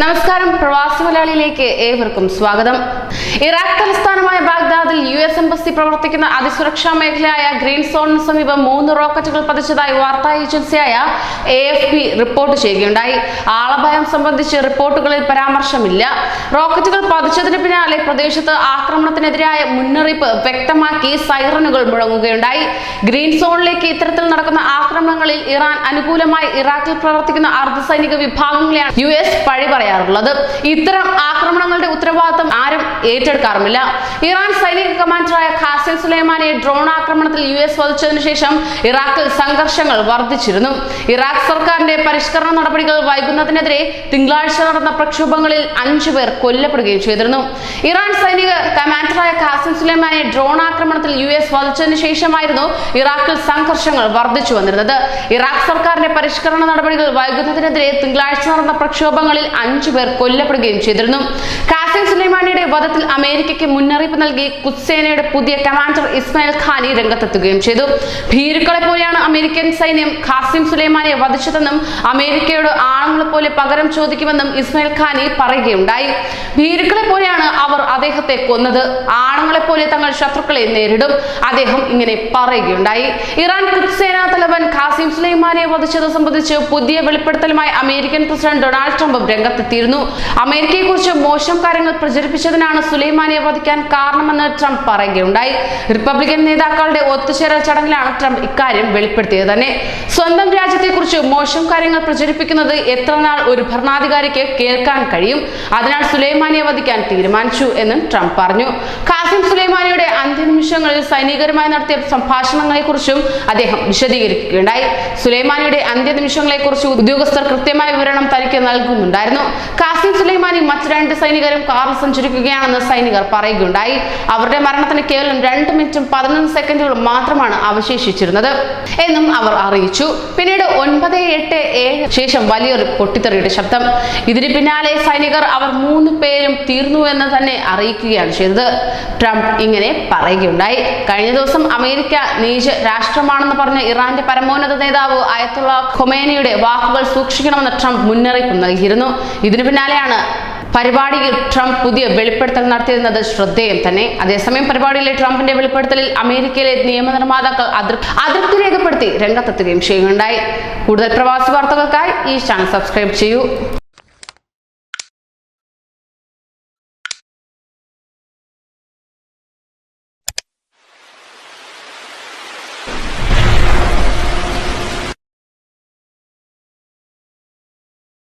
നമസ്കാരം. പ്രവാസി മലയാളിയിലേക്ക് ഏവർക്കും സ്വാഗതം. ഇറാഖ് തലസ്ഥാനമായ എസ് എംബസി പ്രവർത്തിക്കുന്ന അതിസുരക്ഷാ മേഖലയായ ഗ്രീൻ സോണിന് സമീപം മൂന്ന് റോക്കറ്റുകൾ പതിച്ചതായി വാർത്താ ഏജൻസിയായ എ എഫ് പി റിപ്പോർട്ട് ചെയ്യുകയുണ്ടായി. ആളഭയം സംബന്ധിച്ച് റിപ്പോർട്ടുകളിൽ പരാമർശമില്ല. റോക്കറ്റുകൾ പതിച്ചതിന് പിന്നാലെ പ്രദേശത്ത് ആക്രമണത്തിനെതിരായ മുന്നറിയിപ്പ് വ്യക്തമാക്കി സൈറനുകൾ മുഴങ്ങുകയുണ്ടായി. ഗ്രീൻ സോണിലേക്ക് ഇത്തരത്തിൽ നടക്കുന്ന ആക്രമണങ്ങളിൽ ഇറാൻ അനുകൂലമായി ഇറാഖിൽ പ്രവർത്തിക്കുന്ന അർദ്ധസൈനിക വിഭാഗങ്ങളെയാണ് യു എസ് പഴി പറയാറുള്ളത്. ഇത്തരം ആക്രമണങ്ങളുടെ ഉത്തരവാദിത്തം ആരും ഏറ്റെടുക്കാറുമില്ല. ഇറാൻ സൈനിക കമാൻഡറായ ഖാസിം സുലൈമാനെ ഡ്രോൺ ആക്രമണത്തിൽ യു എസ് വധിച്ചതിനു ശേഷം ഇറാഖിൽ സംഘർഷങ്ങൾ വർദ്ധിച്ചിരുന്നു. ഇറാഖ് സർക്കാരിന്റെ പരിഷ്കരണ നടപടികൾ വൈകുന്നതിനെതിരെ തിങ്കളാഴ്ച നടന്ന പ്രക്ഷോഭങ്ങളിൽ അഞ്ചു പേർ കൊല്ലപ്പെടുകയും ചെയ്തിരുന്നു. ഇറാൻ സൈനിക കമാൻഡറായ ഖാസിം സുലൈമാനെ ഡ്രോൺ ആക്രമണത്തിൽ യു എസ് വധിച്ചതിനു ശേഷമായിരുന്നു ഇറാഖിൽ സംഘർഷങ്ങൾ വർദ്ധിച്ചു വന്നിരുന്നത്. ഇറാഖ് സർക്കാരിന്റെ പരിഷ്കരണ നടപടികൾ വൈകുന്നതിനെതിരെ തിങ്കളാഴ്ച നടന്ന പ്രക്ഷോഭങ്ങളിൽ അഞ്ചു പേർ കൊല്ലപ്പെടുകയും ചെയ്തിരുന്നു. ഖാസിം സുലൈമാനിയുടെ വധത്തിൽ അമേരിക്കയ്ക്ക് മുന്നറിയിപ്പ് നൽകി കുത്സേനയുടെ പുതിയ കമാൻഡർ ഇസ്മായിൽ ഖാനി രംഗത്തെത്തുകയും ചെയ്തു. ഭീരുക്കളെ പോലെയാണ് അമേരിക്കൻ സൈന്യം ഖാസിം സുലൈമാനെ വധിച്ചതെന്നും അമേരിക്കയോട് ആണുങ്ങളെ പോലെ പകരം ചോദിക്കുമെന്നും ഇസ്മായിൽ ഖാനി പറയുകയുണ്ടായി. ഭീരുക്കളെ പോലെയാണ് അവർ അദ്ദേഹത്തെ കൊന്നത്. ആണുങ്ങളെ പോലെ തങ്ങൾ ശത്രുക്കളെ നേരിടും. അദ്ദേഹം ഇങ്ങനെ പറയുകയുണ്ടായി. ഇറാൻ കുത്സേനാ തലവൻ ഖാസിം സുലൈമാനെ വധിച്ചത് സംബന്ധിച്ച് പുതിയ വെളിപ്പെടുത്തലുമായി അമേരിക്കൻ പ്രസിഡന്റ് ഡൊണാൾഡ് ട്രംപ് രംഗത്തെത്തിയിരുന്നു. അമേരിക്കയെക്കുറിച്ച് മോശം കാര്യങ്ങൾ പ്രചരിപ്പിച്ചതിനാണ് സുലൈമാനിയെ വധിക്കാൻ കാരണമെന്ന് ട്രംപ് പറയുകയുണ്ടായി. റിപ്പബ്ലിക്കൻ നേതാക്കളുടെ ഒത്തുചേരൽ ചടങ്ങിലാണ് ട്രംപ് ഇക്കാര്യം വെളിപ്പെടുത്തിയത് തന്നെ. സ്വന്തം രാജ്യത്തെക്കുറിച്ച് മോശം കാര്യങ്ങൾ പ്രചരിപ്പിക്കുന്നത് എത്ര നാൾ ഒരു ഭരണാധികാരിക്ക് കേൾക്കാൻ കഴിയും? അതിനാൽ സുലൈമാനിയെ വധിക്കാൻ തീരുമാനിച്ചു എന്നും ട്രംപ് പറഞ്ഞു. ഖാസിം സുലൈമാനിയുടെ അന്ത്യനിമിഷങ്ങളിൽ സൈനികരുമായി നടത്തിയ സംഭാഷണങ്ങളെക്കുറിച്ചും അദ്ദേഹം വിശദീകരിക്കുകയുണ്ടായി. സുലൈമാനിയുടെ അന്ത്യനിമിഷങ്ങളെക്കുറിച്ച് ഉദ്യോഗസ്ഥർ കൃത്യമായ വിവരണം തനിക്ക് നൽകുന്നുണ്ടായിരുന്നു. കാസിം സുലൈമാനി മറ്റ് രണ്ട് സൈനികരും കാറിൽ സഞ്ചരിക്കുകയാണെന്ന് സൈനികർ പറയുകയുണ്ടായി. അവരുടെ മരണത്തിന് കേവലം രണ്ട് മിനിറ്റും പതിനൊന്ന് സെക്കൻഡുകളും മാത്രമാണ് അവശേഷിച്ചിരുന്നത് എന്നും അവർ അറിയിച്ചു. പിന്നീട് ഒൻപത് എട്ട് ഏഴ് ശേഷം വലിയൊരു പൊട്ടിത്തെറിയുടെ ശബ്ദം. ഇതിന് പിന്നാലെ സൈനികർ അവർ മൂന്ന് പേരും തീർന്നു എന്ന് തന്നെ അറിയിക്കുകയാണ് ചെയ്തത്. ട്രംപ് ഇങ്ങനെ പറയുകയുണ്ടായി. കഴിഞ്ഞ ദിവസം അമേരിക്ക നീച രാഷ്ട്രമാണെന്ന് പറഞ്ഞ ഇറാന്റെ പരമോന്നത നേതാവ് അയത്തുള്ള ഖൊമേനിയുടെ വാക്കുകൾ സൂക്ഷിക്കണമെന്ന് ട്രംപ് മുന്നറിയിപ്പ് നൽകിയിരുന്നു. ഇതിനു പിന്നാലെയാണ് പരിപാടിയിൽ ട്രംപ് പുതിയ വെളിപ്പെടുത്തൽ നടത്തിയിരുന്നത് ശ്രദ്ധേയം തന്നെ. അതേസമയം പരിപാടിയിലെ ട്രംപിന്റെ വെളിപ്പെടുത്തലിൽ അമേരിക്കയിലെ നിയമനിർമ്മാതാക്കൾ അതൃ- അതൃപ്തി രേഖപ്പെടുത്തി രംഗത്തെത്തുകയും ചെയ്യുകയുണ്ടായി. കൂടുതൽ പ്രവാസി വാർത്തകൾക്കായി ഈ ചാനൽ സബ്സ്ക്രൈബ് ചെയ്യൂ.